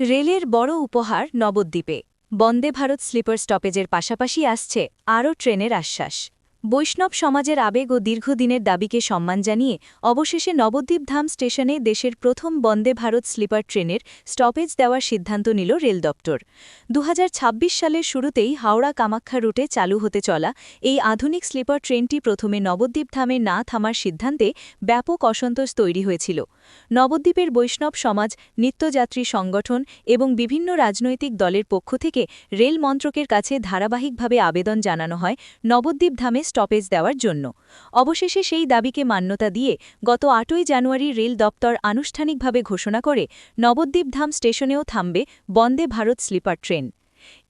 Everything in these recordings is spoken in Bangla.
রেলের বড় উপহার নবদ্বীপে। বন্দে ভারত স্লিপার স্টপেজের পাশাপাশি আসছে আরও ট্রেনের আশ্বাস। বৈষ্ণব সমাজের আবেগ ও দীর্ঘদিনের দাবিকে সম্মান জানিয়ে অবশেষে নবদ্বীপ ধাম স্টেশনে দেশের প্রথম বন্দে ভারত স্লিপার ট্রেনের স্টপেজ দেওয়ার সিদ্ধান্ত নিল রেল দপ্তর। দু হাজার ছাব্বিশ সালের শুরুতেই হাওড়া কামাখ্যা রুটে চালু হতে চলা এই আধুনিক স্লিপার ট্রেনটি প্রথমে নবদ্বীপ ধামে না থামার সিদ্ধান্তে ব্যাপক অসন্তোষ তৈরি হয়েছিল। নবদ্বীপের বৈষ্ণব সমাজ, নিত্যযাত্রী সংগঠন এবং বিভিন্ন রাজনৈতিক দলের পক্ষ থেকে রেল মন্ত্রকের কাছে ধারাবাহিকভাবে আবেদন জানানো হয় নবদ্বীপ ধামে স্টপেজ দেওয়ার জন্য। অবশেষে সেই দাবিকে মান্যতা দিয়ে গত আটই জানুয়ারি রেল দপ্তর আনুষ্ঠানিকভাবে ঘোষণা করে নবদ্বীপধাম স্টেশনেও থামবে বন্দে ভারত স্লিপার ট্রেন।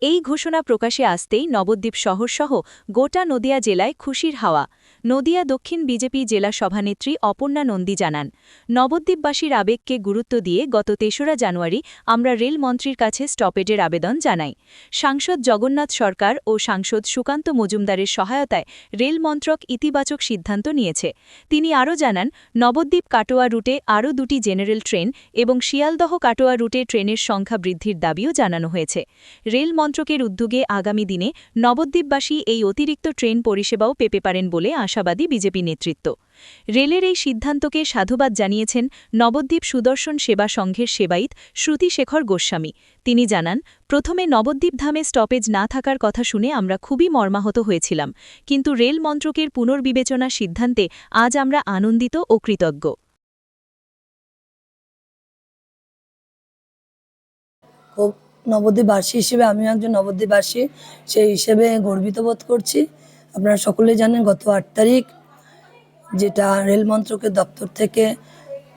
এই ঘোষণা প্রকাশে আসতেই নবদ্বীপ শহরসহ গোটা নদিয়া জেলায় খুশির হাওয়া। নদিয়া দক্ষিণ বিজেপি জেলা সভানেত্রী অপর্ণা নন্দী জানান, নবদ্বীপবাসীর আবেগকে গুরুত্ব দিয়ে গত তেসরা জানুয়ারি আমরা রেলমন্ত্রীর কাছে স্টপেজের আবেদন জানাই। সাংসদ জগন্নাথ সরকার ও সাংসদ সুকান্ত মজুমদারের সহায়তায় রেলমন্ত্রক ইতিবাচক সিদ্ধান্ত নিয়েছে। তিনি আরও জানান, নবদ্বীপ কাটোয়া রুটে আরও দুটি জেনারেল ট্রেন এবং শিয়ালদহ কাটোয়া রুটে ট্রেনের সংখ্যা বৃদ্ধির দাবিও জানানো হয়েছে। রেল মন্ত্রকের উদ্যোগে আগামী দিনে নবদ্বীপবাসী এই অতিরিক্ত ট্রেন পরিষেবাও পেতে পারেন বলে আশাবাদী বিজেপি নেতৃত্ব। রেলের এই সিদ্ধান্তকে সাধুবাদ জানিয়েছেন নবদ্বীপ সুদর্শন সেবা সংঘের সেবায়িত শ্রুতিশেখর গোস্বামী। তিনি জানান, প্রথমে নবদ্বীপ ধামে স্টপেজ না থাকার কথা শুনে আমরা খুবই মর্মাহত হয়েছিলাম। কিন্তু রেল মন্ত্রকের পুনর্বিবেচনা সিদ্ধান্তে আজ আমরা আনন্দিত ও কৃতজ্ঞ। নবদ্বীপবাসী হিসেবে আমিও একজন নবদ্বীপবাসী, সেই হিসেবে গর্বিত বোধ করছি। আপনারা সকলেই জানেন গত আট তারিখ যেটা রেল মন্ত্রকের দপ্তর থেকে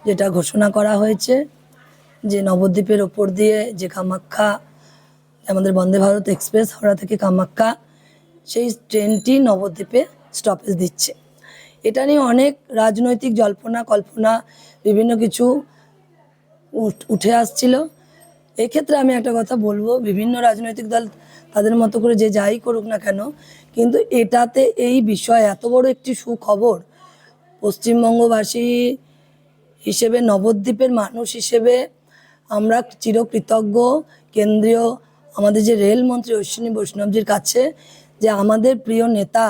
যেটা ঘোষণা করা হয়েছে যে নবদ্বীপের ওপর দিয়ে যে কামাখ্যা আমাদের বন্দে ভারত এক্সপ্রেস হাওড়া থেকে কামাখ্যা সেই ট্রেনটি নবদ্বীপে স্টপেজ দিচ্ছে। এটা নিয়ে অনেক রাজনৈতিক জল্পনা, কল্পনা, বিভিন্ন কিছু উঠ- উঠে আসছিল। এক্ষেত্রে আমি একটা কথা বলব, বিভিন্ন রাজনৈতিক দল তাদের মতো করে যে যাই করুক না কেন, কিন্তু এটাতে এই বিষয় এত বড় একটি সুখবর, পশ্চিমবঙ্গবাসী হিসেবে, নবদ্বীপের মানুষ হিসেবে আমরা চিরকৃতজ্ঞ, কেন্দ্রীয় আমাদের যে রেলমন্ত্রী অশ্বিনী বৈষ্ণবজির কাছে যে আমাদের প্রিয় নেতা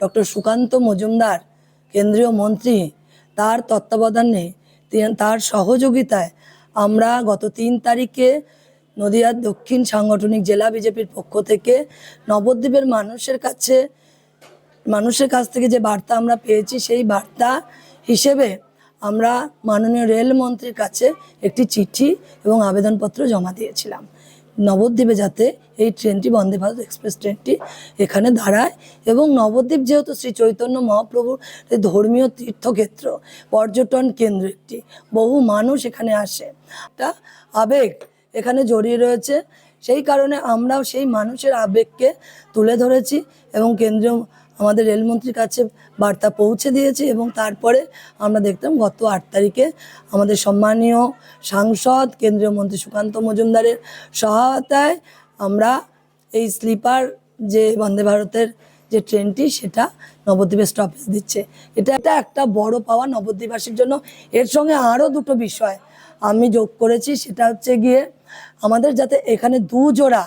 ডক্টর সুকান্ত মজুমদার, কেন্দ্রীয় মন্ত্রী, তার তত্ত্বাবধানে তার সহযোগিতায় আমরা গত তিন তারিখে নদিয়ার দক্ষিণ সাংগঠনিক জেলা বিজেপির পক্ষ থেকে নবদ্বীপের মানুষের কাছে, মানুষের কাছ থেকে যে বার্তা আমরা পেয়েছি, সেই বার্তা হিসেবে আমরা মাননীয় রেলমন্ত্রীর কাছে একটি চিঠি এবং আবেদনপত্র জমা দিয়েছিলাম। নবদ্বীপে যাতে এই ট্রেনটি বন্দে ভারত এক্সপ্রেস ট্রেনটি এখানে দাঁড়ায়। এবং নবদ্বীপ যেহেতু শ্রী চৈতন্য মহাপ্রভুর ধর্মীয় তীর্থক্ষেত্র, পর্যটন কেন্দ্র একটি, বহু মানুষ এখানে আসে। একটা আবেগ এখানে জড়িয়ে রয়েছে। সেই কারণে আমরাও সেই মানুষের আবেগকে তুলে ধরেছি এবং কেন্দ্রীয় আমাদের রেলমন্ত্রীর কাছে বার্তা পৌঁছে দিয়েছি এবং তারপরে আমরা দেখতাম গত আট তারিখে আমাদের সম্মানীয় সাংসদ, কেন্দ্রীয় মন্ত্রী সুকান্ত মজুমদারের সহায়তায় আমরা এই স্লিপার যে বন্দে ভারতের যে ট্রেনটি, সেটা নবদ্বীপে স্টপেজ দিচ্ছে। এটা একটা একটা বড় পাওয়া নবদ্বীপবাসীর জন্য। এর সঙ্গে আরও দুটো বিষয় আমি যোগ করেছি। সেটা হচ্ছে গিয়ে আমাদের যাতে এখানে দু জোড়া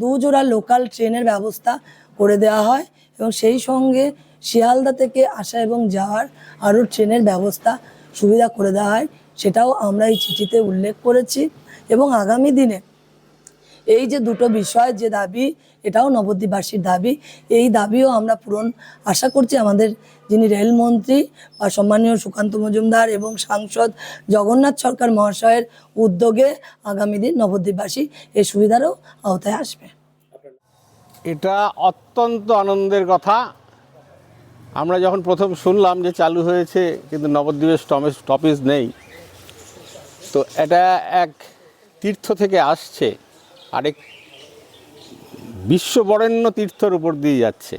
দু জোড়া লোকাল ট্রেনের ব্যবস্থা করে দেওয়া হয় এবং সেই সঙ্গে শিয়ালদা থেকে আসা এবং যাওয়ার আরও ট্রেনের ব্যবস্থা সুবিধা করে দেওয়া হয়, সেটাও আমরা এই চিঠিতে উল্লেখ করেছি। এবং আগামী দিনে এই যে দুটো বিষয়, যে দাবি, এটাও নবদ্বীপবাসীর দাবি, এই দাবিও আমরা পূরণ আশা করছি আমাদের যিনি রেলমন্ত্রী বা সম্মানীয় সুকান্ত মজুমদার এবং সাংসদ জগন্নাথ সরকার মহাশয়ের উদ্যোগে আগামী দিন নবদ্বীপবাসী এই সুবিধারও আওতায় আসবে। এটা অত্যন্ত আনন্দের কথা। আমরা যখন প্রথম শুনলাম যে চালু হয়েছে, কিন্তু নবদ্বীপের স্টপেজ স্টপেজ নেই, তো এটা এক তীর্থ থেকে আসছে আরেক বিশ্ববরেণ্য তীর্থর উপর দিয়ে যাচ্ছে।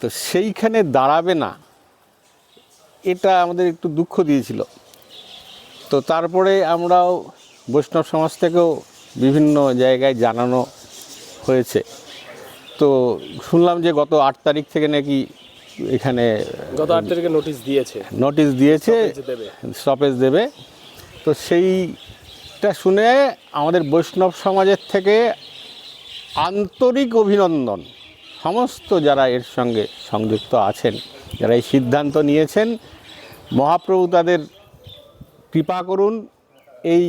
তো সেইখানে দাঁড়াবে না, এটা আমাদের একটু দুঃখ দিয়েছিল। তো তারপরে আমরাও বৈষ্ণব সমাজ থেকেও বিভিন্ন জায়গায় জানানো হয়েছে। তো শুনলাম যে গত আট তারিখ থেকে নাকি এখানে গত আট তারিখে নোটিশ দিয়েছে। নোটিশ দিয়েছে স্টপেজ দেবে। তো সেইটা শুনে আমাদের বৈষ্ণব সমাজের থেকে আন্তরিক অভিনন্দন। সমস্ত যারা এর সঙ্গে সংযুক্ত আছেন যারা এই সিদ্ধান্ত নিয়েছেন মহাপ্রভু তাদের কৃপা করুন এই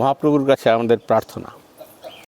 মহাপ্রভুর কাছে আমাদের প্রার্থনা।